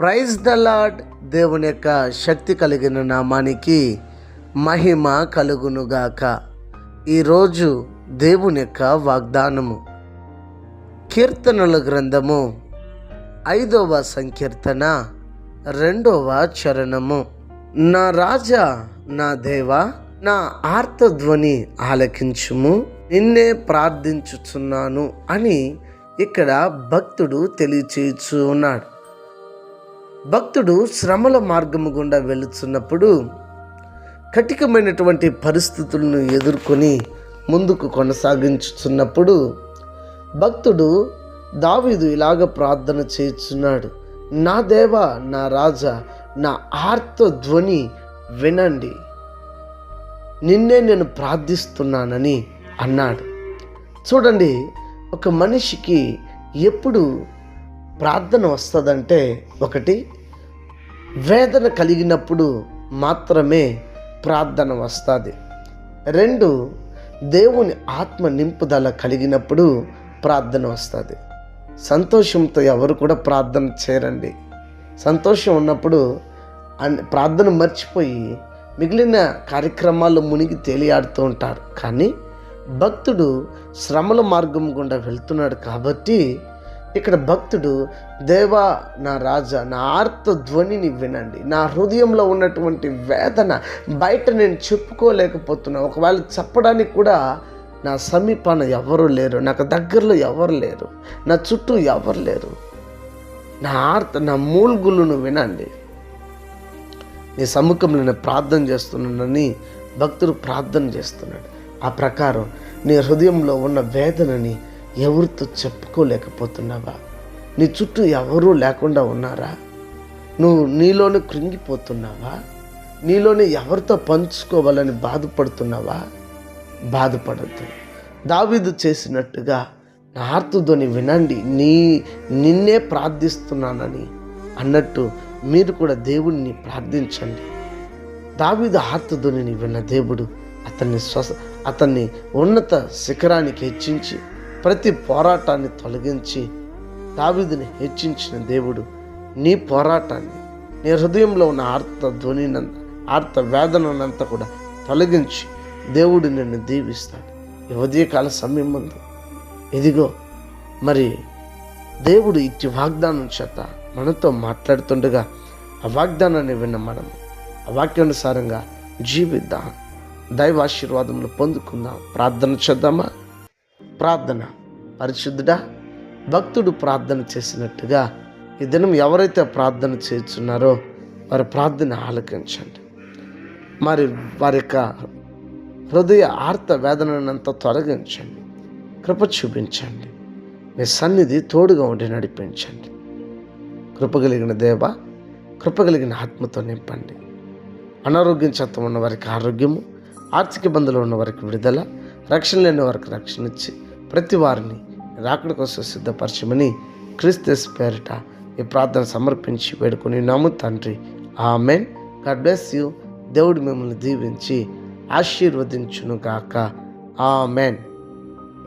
Praise the lord దేవుని యొక్క శక్తి కలిగిన నామానికి మహిమ కలుగునుగాక ఈరోజు దేవుని యొక్క వాగ్దానము. కీర్తనల గ్రంథము ఐదవ సంకీర్తన రెండవ చరణము. నా రాజా నా దేవా నా ఆర్తధ్వని ఆలకించుము నిన్నే ప్రార్థించుచున్నాను అని ఇక్కడ భక్తుడు తెలియచేయచ్చు ఉన్నాడు భక్తుడు శ్రమల మార్గము గుండా వెళుతున్నప్పుడు కఠికమైనటువంటి పరిస్థితులను ఎదుర్కొని ముందుకు కొనసాగించుతున్నప్పుడు భక్తుడు దావీదు ఇలాగ ప్రార్థన చేస్తున్నాడు నా దేవ నా రాజా నా ఆర్త ధ్వని వినండి. నిన్నే నేను ప్రార్థిస్తున్నానని అన్నాడు. చూడండి ఒక మనిషికి ఎప్పుడు ప్రార్థన వస్తుందంటే ఒకటి వేదన కలిగినప్పుడు మాత్రమే ప్రార్థన వస్తుంది. రెండు దేవుని ఆత్మ నింపుదల కలిగినప్పుడు ప్రార్థన వస్తుంది. సంతోషంతో ఎవరు కూడా ప్రార్థన చేయరండి. సంతోషం ఉన్నప్పుడు ప్రార్థన మర్చిపోయి మిగిలిన కార్యక్రమాల్లో మునిగి తేలియాడుతూ ఉంటారు. కానీ భక్తుడు శ్రమల మార్గం గుండా వెళ్తున్నాడు కాబట్టి ఇక్కడ భక్తుడు దేవా నా రాజా నా ఆర్త ధ్వనిని వినండి. నా హృదయంలో ఉన్నటువంటి వేదన బయట నేను చెప్పుకోలేకపోతున్నా. ఒకవేళ చెప్పడానికి కూడా నా సమీపాన ఎవరు లేరు. నాకు దగ్గరలో ఎవరు లేరు. నా చుట్టూ ఎవరు లేరు. నా ఆర్త నా మూల్గులను వినండి. నీ సముఖంలో నేను ప్రార్థన చేస్తున్నానని భక్తుడు ప్రార్థన చేస్తున్నాడు. ఆ ప్రకారం నీ హృదయంలో ఉన్న వేదనని ఎవరితో చెప్పుకోలేకపోతున్నావా? నీ చుట్టూ ఎవరూ లేకుండా ఉన్నారా? నువ్వు నీలోనే కృంగిపోతున్నావా? నీలోనే ఎవరితో పంచుకోవాలని బాధపడుతున్నావా? బాధపడద్దు. దావీదు చేసినట్టుగా నా ఆర్తుధ్వని వినండి. నీ నిన్నే ప్రార్థిస్తున్నానని అన్నట్టు మీరు కూడా దేవుణ్ణి ప్రార్థించండి. దావీదు ఆర్తుధ్వనిని విన్న దేవుడు అతన్ని స్వస అతన్ని ఉన్నత శిఖరానికి హెచ్చించి ప్రతి పోరాటాన్ని తొలగించి దావిదిని హెచ్చించిన దేవుడు నీ పోరాటాన్ని నీ హృదయంలో ఉన్న ఆర్త ధ్వనినంత ఆర్త వేదననంతా కూడా తొలగించి దేవుడు నిన్ను దీవిస్తాడు. ఈ ఉదయకాల సమయం ముందు ఇదిగో మరి దేవుడు ఇచ్చి వాగ్దానం చేత మనతో మాట్లాడుతుండగా ఆ వాగ్దానాన్ని విన్న మనం ఆ వాక్యానుసారంగా జీవిద్దాం. దైవాశీర్వాదములు పొందుకుందాం. ప్రార్థన చేద్దామా? ప్రార్థన. పరిశుద్ధుడా భక్తుడు ప్రార్థన చేసినట్టుగా ఈ దినం ఎవరైతే ప్రార్థన చేస్తున్నారో వారి ప్రార్థన ఆలకించండి. మరి వారి యొక్క హృదయ ఆర్త వేదనంతా తొలగించండి. కృప చూపించండి. మీ సన్నిధి తోడుగా ఉండి నడిపించండి. కృప కలిగిన దేవ కృప కలిగిన ఆత్మతో నింపండి. అనారోగ్యం చేత ఉన్న వారికి ఆరోగ్యము ఆర్థిక ఇబ్బందులు ఉన్న వారికి విడుదల రక్షణ లేని వారికి రక్షణ ఇచ్చి ప్రతి వారిని రాకడ కోసం సిద్ధపరచమని క్రిస్తస్ పేరిట ఈ ప్రార్థన సమర్పించి వేడుకొని నమ్ము తండ్రి. ఆమెన్. God bless you. దేవుడు మిమ్మల్ని దీవించి ఆశీర్వదించును గాక ఆమెన్.